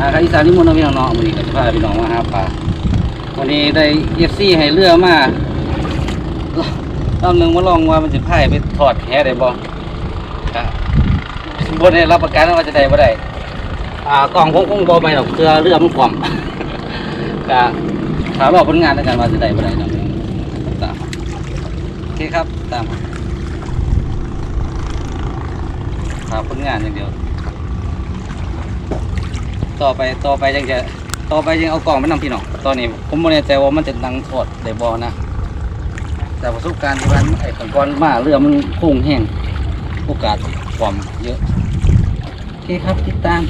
อ่าครับอีสานนิมนต์น้องพี่น้องเนาะวันนี้ก็จะพาพี่น้องมาหาปลาวันนี้ได้เอฟซีให้เรือมารอบหนึ่งมาลองว่ามันจะพายไปถอดแหได้บ่ครับบนได้รับประกันว่าจะได้บ่ได้อ่ากล่องคงคงบ่ไปหรอกเรือเรือมันความก็ถามรอบผลงานแล้วกันว่าจะได้บ่ได้เนาะตามโอเคครับตามถามผลงานอย่างเดียว ต่อไปต่อไปยังจะต่อไปยังเอากล่องไปนำพี่น้องตอนนี้ ผมไม่แน่ใจว่ามันจะดังสดได้บ่นะแต่ประสบการณ์ที่มันไอ้ขันก้อนมาเรือมันพุ่งแห้งโอกาสความเยอะโอเคครับติดตาม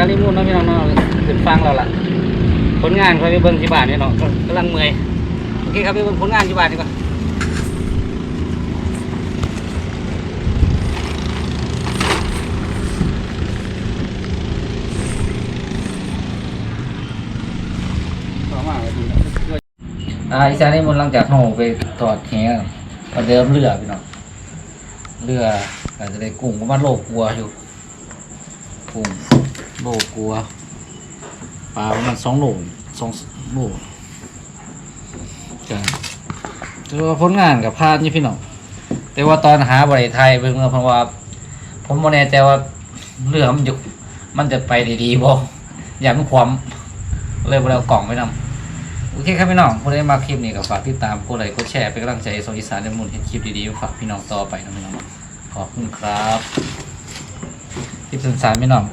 าลิมูนเนาะพี่น้องเนาะขึ้นฟังเราละผลงานเขาไปเบิ่งที่บ้านนี่เนาะก็กำลังเมื่อยโอเคครับไปเบิ่งผลงานที่บ้านดีกว่าอมาดีเนาะอ่าอีสานนิมนหลังจากเขาไปถอดแหก็เดิมเรือพี่น้องเรือก็จจะได้กุ้งประมาณโลกลัวอยู่กุ้ง โลกลัวปลาประมาณสองโลสองโลจ้ะแต่ว่าผลงานกับพลาดนี่พี่น้องแต่ว่าตอนหาบริไทยเพิ่งเพราะว่า ผมไม่แน่ใจว่าเรือมันจะมันจะไปดีๆบ่อย่ามันความเลยบ่ได้เอากล่องไปนำโอเคครับพี่น้องผู้ใดมาคลิปนี้ก็ฝากติดตามกดไลค์กดแชร์เป็นกำลังใจให้โซอีสานในมุนเห็นคลิปดีๆฝากพี่น้องต่อไปนะพี่น้องขอบคุณครับ คลิปสั้นๆพี่น้อง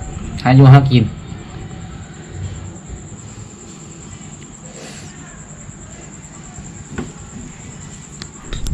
หาอยู่หากิน